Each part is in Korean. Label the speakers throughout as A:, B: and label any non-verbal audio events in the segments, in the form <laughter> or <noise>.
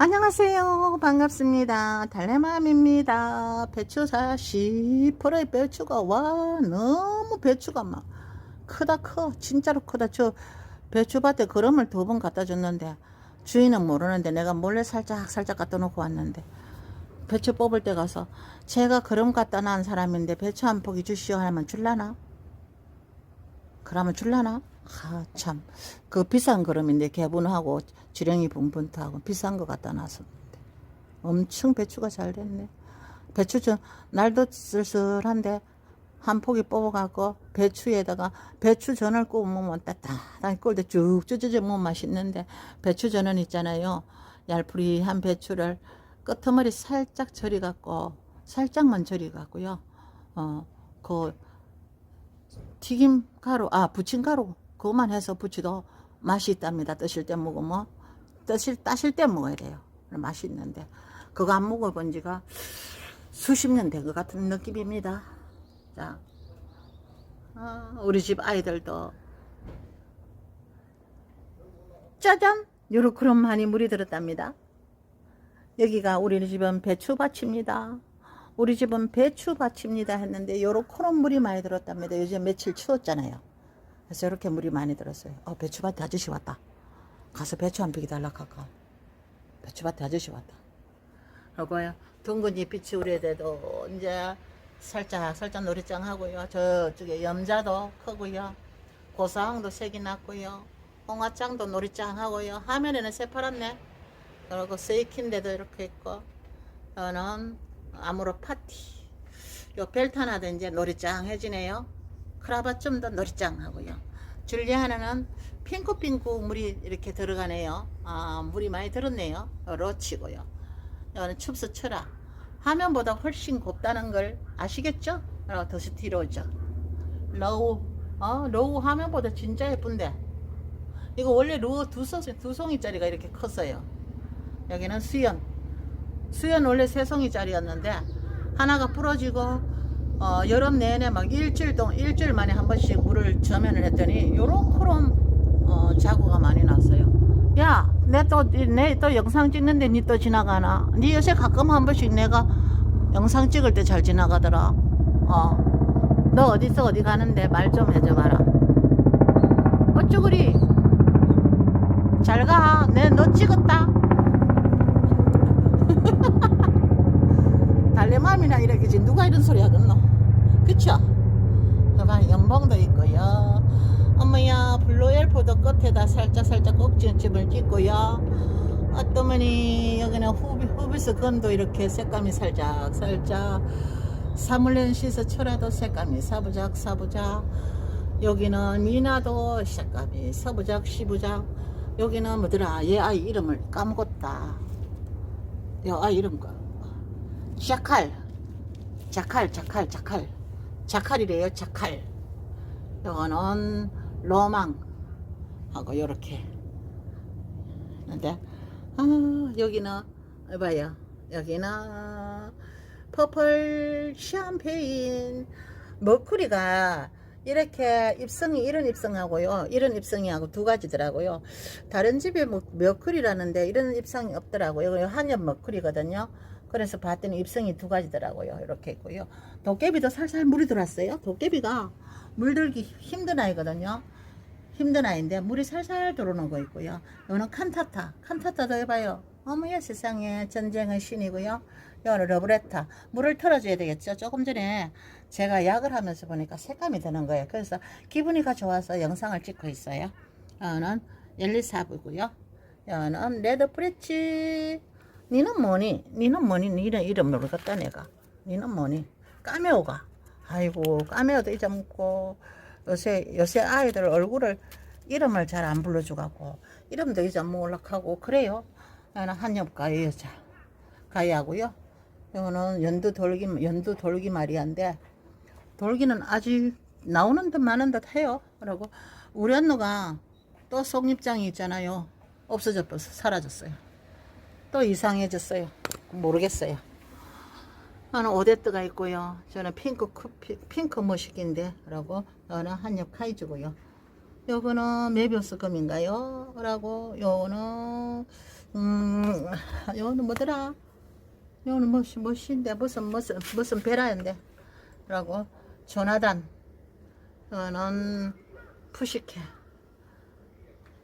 A: 안녕하세요. 반갑습니다. 달래맘입니다. 배추사 10%의 배추가 와 너무 배추가 막 크다 커 진짜로 크다 저 배추밭에 거름을 두 번 갖다 줬는데 주인은 모르는데 내가 몰래 살짝 살짝 갖다 놓고 왔는데 배추 뽑을 때 가서 제가 거름 갖다 놔은 사람인데 배추 한 포기 주시오 하면 줄라나? 그러면 줄라나? 아, 참. 그 비싼 거름인데 개분하고 지렁이 분분하고 비싼 거 갖다 놨었는데. 엄청 배추가 잘 됐네. 배추 전, 날도 쓸쓸한데 한 포기 뽑아갖고 배추에다가 배추전을 구우면 따뜻한 꼴대 쭉 쪄져져 먹으면 맛있는데 배추전은 있잖아요. 얄푸리한 배추를 끄트머리 살짝 절여갖고 살짝만 절여갖고요. 어, 그 튀김 가루, 아, 부침가루, 그것만 해서 부치도 맛이 있답니다. 뜨실 때 먹으면. 뜨실, 따실 때 먹어야 돼요. 맛있는데. 그거 안 먹어본 지가 수십 년 된 것 같은 느낌입니다. 자, 아, 우리 집 아이들도 짜잔! 요렇게 많이 물이 들었답니다. 여기가 우리 집은 배추밭입니다. 우리 집은 배추밭입니다 했는데 요렇게 물이 많이 들었답니다. 요즘 며칠 추웠잖아요. 그래서 이렇게 물이 많이 들었어요. 어, 배추밭에 아저씨 왔다. 가서 배추 한 피기 달라 할까? 배추밭에 아저씨 왔다. 여보요. 둥근이 빛이 우리 애들도 이제 살짝 살짝 노릇장 하고요. 저쪽에 염자도 크고요. 고사항도 색이 났고요. 홍화장도 노릇장 하고요. 화면에는 새파랗네. 그리고 세이킨 데도 이렇게 있고 저는 아무로 파티. 요 벨트 하나도 이제 노릇장해지네요. 크라바 좀더 노릇장하고요. 줄리아나는 핑크핑크 물이 이렇게 들어가네요. 아, 물이 많이 들었네요. 로치고요. 이거는 춥스 철아. 화면보다 훨씬 곱다는 걸 아시겠죠? 어, 더스티로죠. 로우, 어, 로우 화면보다 진짜 예쁜데. 이거 원래 로우 두, 송, 두 송이짜리가 이렇게 컸어요. 여기는 수연. 수연 원래 세 송이짜리였는데, 하나가 부러지고, 어, 여름 내내 막 일주일 동안, 일주일 만에 한 번씩 물을 저면을 했더니, 요렇게럼, 어, 자구가 많이 났어요. 야, 내 또, 내 또 영상 찍는데 니 또 지나가나? 니 요새 가끔 한 번씩 내가 영상 찍을 때 잘 지나가더라. 어. 너 어디서 어디 가는데 말 좀 해줘 봐라. 어쭈 그리? 잘 가. 내 너 찍었다. 달래맘이나 이렇게 지 누가 이런 소리 하겠노? 그쵸? 봐봐, 연봉도 있고요. 어머야, 블루엘포도 끝에다 살짝 살짝 꼭지점을 찍고요. 어떠머니 여기는 후비, 후비스 건도 이렇게 색감이 살짝 살짝. 사물렌시스 철화도 색감이 사부작 사부작. 여기는 미나도 색감이 사부작 시부작. 여기는 뭐더라? 얘 아이 이름을 까먹었다. 이 아이 이름 까 자칼. 자칼 자칼 자칼 자칼이래요 자칼. 이거는 로망. 하고 요렇게. 근데 아 여기는 봐요. 여기는 퍼플 샴페인 머쿠리가 이렇게 입성이 이런 입성하고요. 이런 입성이 하고 두 가지더라고요. 다른 집에 뭐 머쿠리라는데 이런 입성이 없더라고요. 한엽 머쿠리거든요 그래서 봤더니 입성이 두 가지더라고요. 이렇게 있고요. 도깨비도 살살 물이 들어왔어요. 도깨비가 물들기 힘든 아이거든요. 힘든 아이인데 물이 살살 들어오는 거 있고요. 이거는 칸타타. 칸타타도 해봐요. 어머야 세상에. 전쟁의 신이고요. 이거는 러브레타 물을 털어줘야 되겠죠. 조금 전에 제가 약을 하면서 보니까 색감이 드는 거예요. 그래서 기분이가 좋아서 영상을 찍고 있어요. 이거는 엘리사브고요. 이거는 레드 프레치 니는 뭐니? 니는 뭐니? 니는 이름 모르겠다 내가. 니는 뭐니? 까메오가. 아이고 까메오도 잊어먹고 요새 요새 아이들 얼굴을 이름을 잘 안 불러주갖고 이름도 잊어먹으려고 그래요. 나는 한엽 가위 여자 가위하고요. 이거는 연두 돌기 연두 돌기 마리아인데 돌기는 아직 나오는 듯 마는 듯 해요. 그리고 우리 언노가 또 속립장이 있잖아요. 버서 사라졌어요 또 이상해졌어요 모르겠어요 저는 오데트가 있고요. 저는 핑크 쿠피, 핑크 머시기인데, 라고, 저는 한엽 카이즈고요. 요거는 메비우스 금인가요? 라고 요거는 음 요거는 뭐더라? 요거는 무슨 무엇인데 무슨 무슨 무슨 베라인데 라고 조나단 요거는 푸시케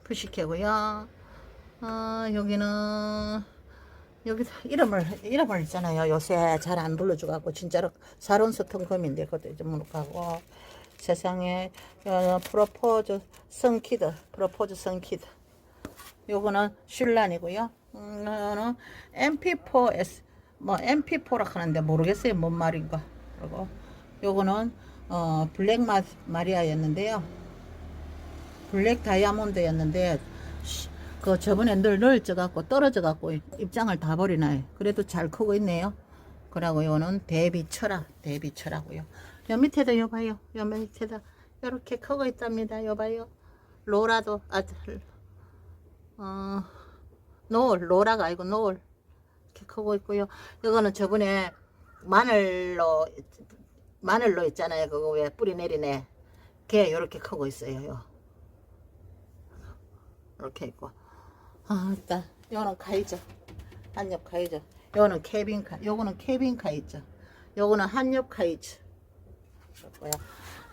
A: 푸시케고요. 어 여기는 여기 이름을 이름을 있잖아요. 요새 잘 안 불러주갖고 진짜로 사론스톤 금인데 그것도 좀 무룩하고 세상에 어, 프로포즈 성키드 프로포즈 성키드 요거는 슐란이고요. 음, 이거는 MP4S 뭐 MP4라 하는데 모르겠어요 뭔 말인가. 그리고 요거는 어 블랙 마, 마리아였는데요. 블랙 다이아몬드였는데 시- 그 저번에 늘 넓져 갖고 떨어져 갖고 입장을 다 버리나요. 그래도 잘 크고 있네요. 그러고 요는 대비철아 대비철하고요. 요 밑에도 요 봐요. 요 밑에도 이렇게 크고 있답니다. 요 봐요. 로라도 아들 어 노을 로라가 아니고 노을 이렇게 크고 있고요. 이거는 저번에 마늘로 마늘로 있잖아요. 그거 왜 뿌리 내리네. 걔 요렇게 크고 있어요. 요. 이렇게 있고. 아, 일단 요거는 카이죠. 한엽 카이죠. 요거는 케빈카. 요거는 케빈카 있죠. 요거는 한엽 카이죠. 그렇고요.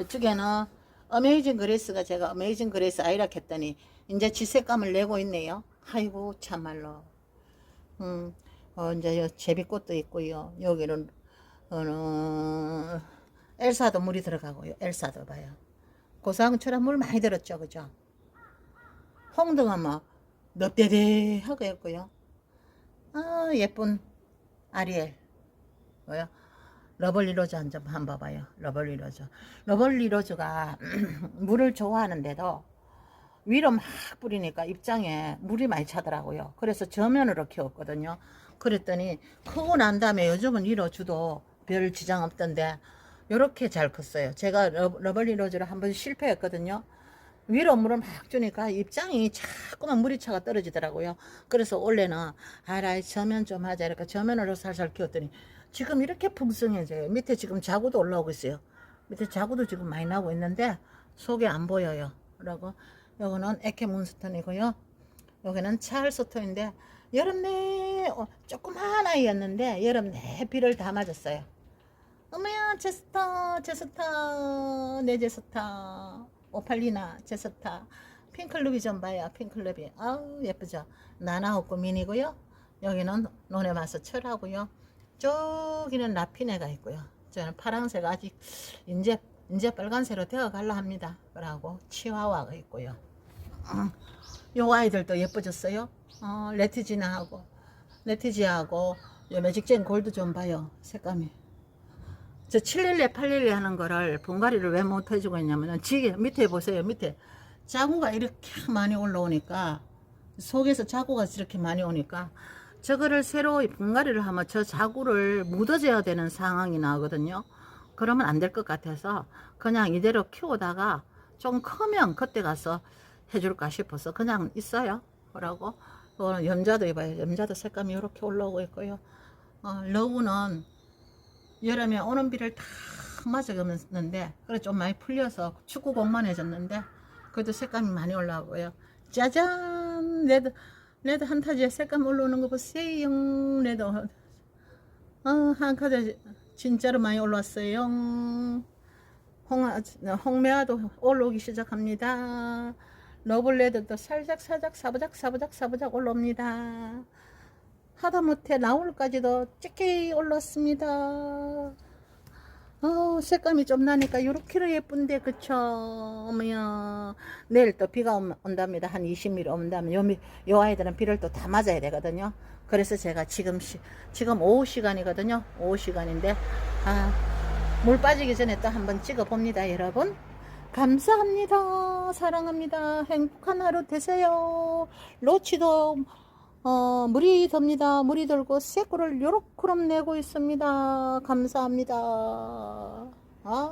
A: 이쪽에는 어메이징 그레이스가 제가 어메이징 그레이스 아이락 했더니 이제 지색감을 내고 있네요. 아이고 참말로. 음, 어, 이제 요 제비꽃도 있고요. 여기는 어느 엘사도 물이 들어가고요. 엘사도 봐요. 고사항처럼 물 많이 들었죠, 그죠? 홍등은 막 넙대대 하고 했고요. 아 예쁜 아리엘 뭐요? 러블리 로즈 한 점 한번 봐봐요. 러블리 로즈. 러블리 로즈가 <clears throat> 물을 좋아하는데도 위로 막 뿌리니까 입장에 물이 많이 차더라고요. 그래서 저면으로 키웠거든요. 그랬더니 크고 난 다음에 요즘은 위로 주도 별 지장 없던데 요렇게 잘 컸어요. 제가 러, 러블리 로즈를 한번 실패했거든요. 위로 물을 막 주니까 입장이 자꾸만 물이 차가 떨어지더라고요. 그래서 원래는 아라 저면 좀 하자 이렇게 저면으로 살살 키웠더니 지금 이렇게 풍성해져요. 밑에 지금 자구도 올라오고 있어요. 밑에 자구도 지금 많이 나고 있는데 속에 안 보여요. 그리고 요거는 에케 몬스턴이고요. 여기는 찰스톤인데 여름 내 어, 조그만 아이였는데 여름 내 비를 다 맞았어요. 어머야 제스터 제스터 내 제스터 오팔리나 제스타 핑클럽이 좀 봐요 핑클럽이. 아우 예쁘죠? 나나호고 미니고요. 여기는 노네마스 철하고요. 저기는 라피네가 있고요. 저는 파란색 아직 이제 이제 빨간색으로 되어 갈라 합니다. 그러고 치와와가 있고요. 음, 요 아이들도 예뻐졌어요. 어, 레티지나하고 레티지하고 요 매직젠 골드 좀 봐요 색감이 저 711, 811 하는 거를 분갈이를 왜 못 해주고 있냐면 지게 밑에 보세요 밑에. 자구가 이렇게 많이 올라오니까 속에서 자구가 이렇게 많이 오니까 저거를 새로 분갈이를 하면 저 자구를 묻어줘야 되는 상황이 나오거든요. 그러면 안 될 것 같아서 그냥 이대로 키우다가 좀 크면 그때 가서 해줄까 싶어서 그냥 있어요. 그러고? 이거는 염자도 입어요 염자도 색감이 이렇게 올라오고 있고요. 어, 러브는 여름에 오는 비를 다 맞아가면는데 그래 좀 많이 풀려서 축구 공만해졌는데 그래도 색감이 많이 올라오고요. 짜잔 레드 레드 한타지에 색감 올라오는 거 보세요. 레드 어, 한 카드 진짜로 많이 올라왔어요. 홍 홍매화도 올라오기 시작합니다. 러블레드도 살짝 살짝 사부작 사부작 사부작 올라옵니다. 하다못해 나올까지도 찌게 올랐습니다. 어, 색감이 좀 나니까 요렇게로 예쁜데 그쵸? 어머야 내일 또 비가 온- 온답니다. 한 20mm 온다면 요, 미- 요 아이들은 비를 또 다 맞아야 되거든요. 그래서 제가 지금 시, 지금 오후 시간이거든요. 오후 시간인데 아, 물 빠지기 전에 또 한번 찍어 봅니다, 여러분. 감사합니다. 사랑합니다. 행복한 하루 되세요. 로치도 어, 물이 덥니다. 물이 들고 새꼬를 요렇게 내고 있습니다. 감사합니다. 아.